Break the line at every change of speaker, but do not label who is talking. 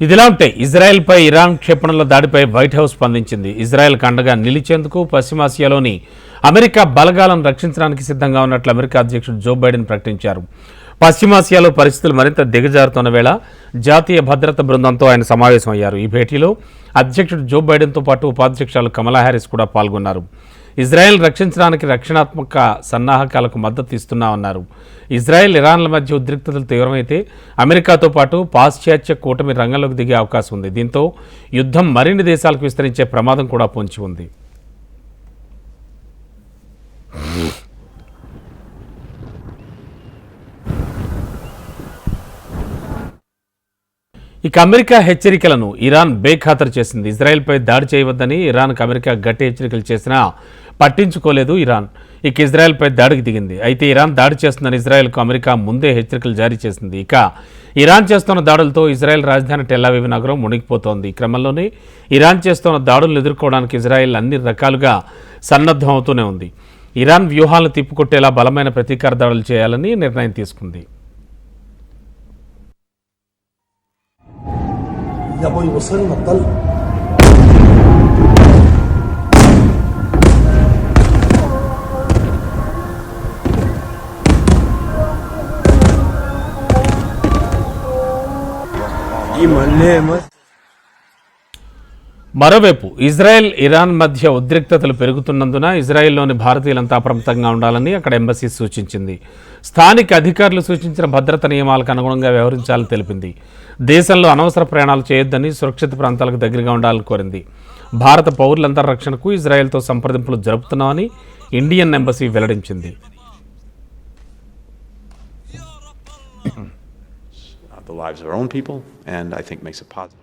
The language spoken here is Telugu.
ఇదిలా ఉంటే ఇజ్రాయెల్పై ఇరాన్ క్షిపణుల దాడిపై వైట్ హౌస్ స్పందించింది. ఇజ్రాయెల్ కండగా నిలిచేందుకు పశ్చిమాసియాలోని అమెరికా బలగాలను రక్షించడానికి సిద్ధంగా ఉన్నట్లు అమెరికా అధ్యక్షుడు జో బైడెన్ ప్రకటించారు. పశ్చిమాసియాలో పరిస్థితులు మరింత దిగజారుతున్న వేళ జాతీయ భద్రత బృందంతో ఆయన సమావేశమయ్యారు. ఈ భేటీలో అధ్యక్షుడు జో బైడెన్తో పాటు ఉపాధ్యక్షురాలు కమలా హ్యారిస్ కూడా పాల్గొన్నారు. ఇజ్రాయెల్ రక్షించడానికి రక్షణాత్మక సన్నాహకాలకు మద్దతు ఇస్తున్నామన్నారు. ఇజ్రాయెల్ ఇరాన్ల మధ్య ఉద్రిక్తతలు తీవ్రమైతే అమెరికాతో పాటు పాశ్చాత్య కూటమి రంగంలోకి దిగే అవకాశం ఉంది. దీంతో యుద్ధం మరిన్ని దేశాలకు విస్తరించే ప్రమాదం కూడా పొంచి ఉంది. ఇక అమెరికా హెచ్చరికలను ఇరాన్ బేఖాతరు చేసింది. ఇజ్రాయెల్పై దాడి చేయవద్దని ఇరాన్కు అమెరికా గట్టి హెచ్చరికలు చేసినా పట్టించుకోలేదు ఇరాన్. ఇక ఇజ్రాయెల్పై దాడికి దిగింది. అయితే ఇరాన్ దాడి చేస్తుందని ఇజ్రాయెల్కు అమెరికా ముందే హెచ్చరికలు జారీ చేసింది. ఇక ఇరాన్ చేస్తున్న దాడులతో ఇజ్రాయెల్ రాజధాని టెల్లావివ్ నగరం మునిగిపోతోంది. ఈ క్రమంలోనే ఇరాన్ చేస్తున్న దాడులను ఎదుర్కోవడానికి ఇజ్రాయెల్ అన్ని రకాలుగా సన్నద్ధం అవుతూనే ఉంది. ఇరాన్ వ్యూహాలను తిప్పుకొట్టేలా బలమైన ప్రతీకార దాడులు చేయాలని నిర్ణయం తీసుకుంది.
يا ابوي وصلنا الطلق
ఈ మళ్ళీ ఏమో
మరోవైపు ఇజ్రాయెల్ ఇరాన్ మధ్య ఉద్రిక్తతలు పెరుగుతున్నందున ఇజ్రాయెల్లోని భారతీయులంతా అప్రమత్తంగా ఉండాలని అక్కడ ఎంబసీ సూచించింది స్థానిక అధికారులు సూచించిన భద్రత నియమాలకు అనుగుణంగా వ్యవహరించాలని తెలిపింది. దేశంలో అనవసర ప్రయాణాలు చేయొద్దని సురక్షిత ప్రాంతాలకు దగ్గరగా ఉండాలని కోరింది. భారత పౌరులందరి రక్షణకు ఇజ్రాయెల్తో సంప్రదింపులు జరుపుతున్నామని ఇండియన్ ఎంబసీ వెల్లడించింది.
Uh, the lives of our own people, and I think makes it positive.